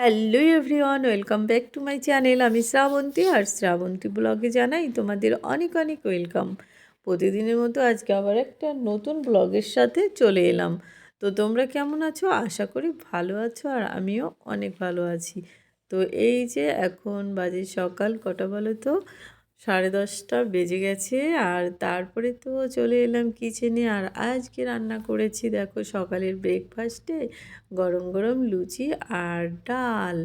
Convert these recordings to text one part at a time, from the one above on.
Hello everyone, welcome back to my channel. আমি শ্রাবন্তী আর শ্রাবন্তী ব্লগে জানাই তোমাদের অনেক অনেক ওয়েলকাম। প্রতিদিনের মতো আজকে আবার একটা নতুন ব্লগের সাথে চলে এলাম। তো তোমরা কেমন আছো? আশা করি ভালো আছো আর আমিও অনেক ভালো আছি। তো এই যে এখন বাজে সকাল কটা বলো তো? সাড়ে দশটা বেজে গেছে আর তারপরে তো চলে এলাম কিচেনে আর আজকে রান্না করেছি দেখো সকালের ব্রেকফাস্টে গরম গরম লুচি আর ডাল।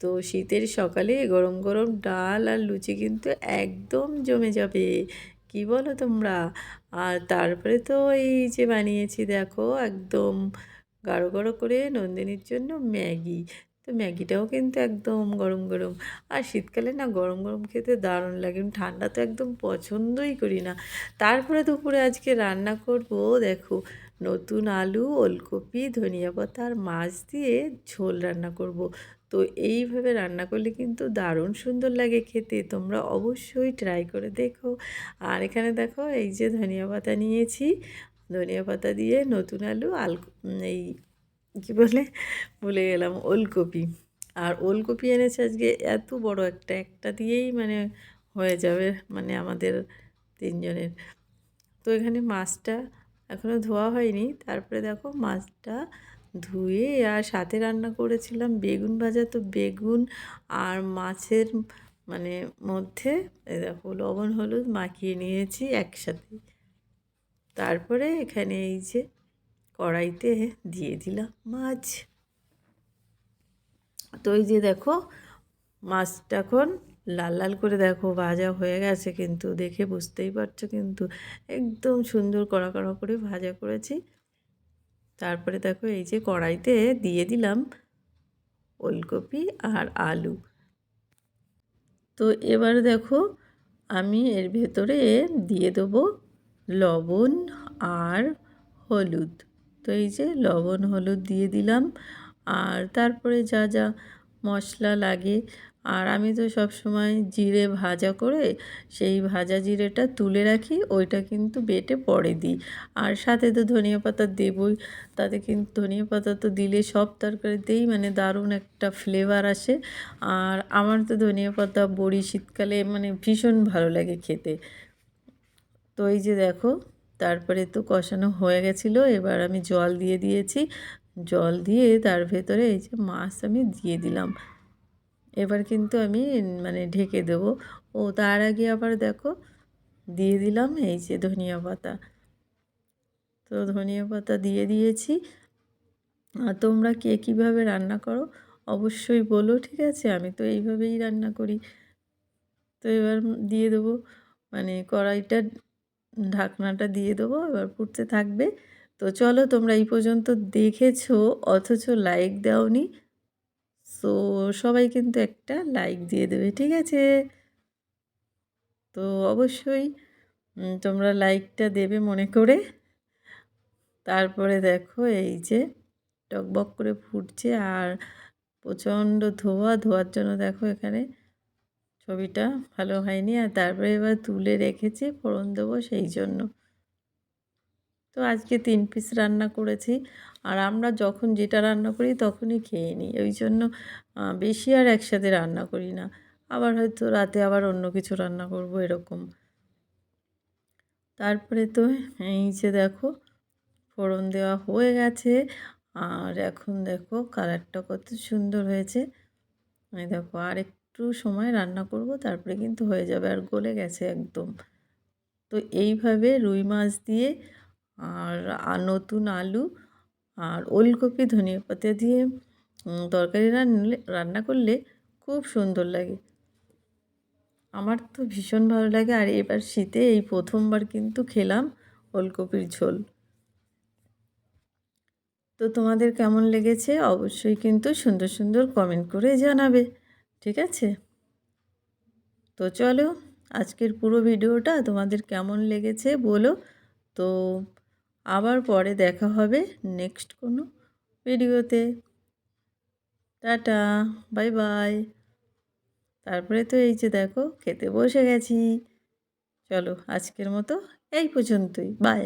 তো শীতের সকালে গরম গরম ডাল আর লুচি কিন্তু একদম জমে যাবে, কি বলো তোমরা? আর তারপরে তো এই যে বানিয়েছি দেখো একদম গাঢ় গাঢ় করে নন্দিনীর জন্য ম্যাগি। তো ম্যাগিটাও কিন্তু একদম গরম গরম। আর শীতকালে না গরম গরম খেতে দারুণ লাগে। ঠান্ডা তো একদম পছন্দই করি না। তারপরে দুপুরে আজকে রান্না করব, দেখো, নতুন আলু, ওলকপি, ধনিয়া পাতা আর মাছ দিয়ে ঝোল রান্না করব। তো এইভাবে রান্না করলে কিন্তু দারুণ সুন্দর লাগে খেতে। তোমরা অবশ্যই ট্রাই করে দেখো। আর এখানে দেখো, এই যে ধনিয়া পাতা নিয়েছি। ধনিয়া পাতা দিয়ে নতুন আলু আল এই কী বলে? ভুলে গেলাম, ওলকপি। আর ওলকপি এনেছে আজকে এত বড় একটা একটা দিয়েই মানে হয়ে যাবে মানে আমাদের তিনজনের। তো এখানে মাছটা এখনও ধোয়া হয়নি, তারপরে দেখো মাছটা ধুয়ে আর সাথে রান্না করেছিলাম বেগুন ভাজা। তো বেগুন আর মাছের মানে মধ্যে দেখো লবণ, হলুদ মাখিয়ে নিয়েছি একসাথে। তারপরে এখানে এই যে কড়াইতে দিয়ে দিলাম মাছ। তো এই যে দেখো, মাছটা এখন লাল লাল করে দেখো, ভাজা হয়ে গেছে কিন্তু, দেখে বুঝতেই পারছ কিন্তু, একদম সুন্দর কড়া কড়া করে ভাজা করেছি। তারপরে দেখো, এই যে কড়াইতে দিয়ে দিলাম ওলকপি আর আলু। তো এবার দেখো, আমি এর ভেতরে দিয়ে দেবো লবণ আর হলুদ। তো এই যে লবণ, হলুদ দিয়ে দিলাম। আর তারপরে যা যা মশলা লাগে। আর আমি তো সব সময় জিরে ভাজা করে সেই ভাজা জিরেটা তুলে রাখি, ওইটা কিন্তু বেটে পরে দিই। আর সাথে তো ধনিয়া পাতা দেবই, তাতে কিন্তু ধনিয়া পাতা তো দিলে সব তরকারিতেই মানে দারুণ একটা ফ্লেভার আসে। আর আমার তো ধনিয়া পাতা, বড়ি শীতকালে মানে ভীষণ ভালো লাগে খেতে। তো এই যে দেখো তারপরে তো কষানো হয়ে গেছিল, এবার আমি জল দিয়ে দিয়েছি। জল দিয়ে তার ভেতরে এই যে মাছ আমি দিয়ে দিলাম। এবার কিন্তু আমি মানে ঢেকে দেব। ও, তার আগে আবার দেখো, দিয়ে দিলাম এই যে ধনিয়া পাতা। তো ধনিয়া পাতা দিয়ে দিয়েছি। আর তোমরা কে কীভাবে রান্না করো অবশ্যই বলো, ঠিক আছে? আমি তো এইভাবেই রান্না করি। তো এবার দিয়ে দেবো মানে কড়াইটা ঢাকনাটা দিয়ে দেবো, এবার ফুটতে থাকবে। তো চলো তোমরা এই পর্যন্ত দেখেছ, অথচ লাইক দাওনি। সো সবাই কিন্তু একটা লাইক দিয়ে দেবে, ঠিক আছে? তো অবশ্যই তোমরা লাইকটা দেবে মনে করে। তারপরে দেখো এই যে টকবক করে ফুটছে, আর প্রচণ্ড ধোয়া, ধোয়ার জন্য দেখো এখানে ছবিটা ভালো হয়নি আর তারপরে এবার তুলে রেখেছি, ফোড়ন দেবো সেই জন্য। তো আজকে তিন পিস রান্না করেছি আর আমরা যখন যেটা রান্না করি তখনই খেয়ে নিই। ওই জন্য বেশি আর একসাথে রান্না করি না। আবার হয়তো রাতে আবার অন্য কিছু রান্না করব এরকম। তারপরে তো এই যে দেখো, ফোড়ন দেওয়া হয়ে গেছে আর এখন দেখো কালারটা কত সুন্দর হয়েছে। দেখো আর একটু সময় রান্না করব, তারপরে কিন্তু হয়ে যাবে আর গলে গেছে একদম। তো এইভাবে রুই মাছ দিয়ে আর নতুন আলু আর ওলকপি, ধনিয়া পাতা দিয়ে তরকারি রান্নলে, রান্না করলে খুব সুন্দর লাগে। আমার তো ভীষণ ভালো লাগে আর এবার শীতে এই প্রথমবার কিন্তু খেলাম ওলকপির ঝোল। তো তোমাদের কেমন লেগেছে? অবশ্যই কিন্তু সুন্দর সুন্দর কমেন্ট করে জানাবে। ঠিক আছে? তো চলো, আজকের পুরো ভিডিওটা তোমাদের কেমন লেগেছে বলো। তো আবার পরে দেখা হবে নেক্সট কোনো ভিডিওতে। টাটা বাই বাই তারপরে তো এই যে দেখো, খেতে বসে গেছি। চলো আজকের মতো এই পর্যন্তই বাই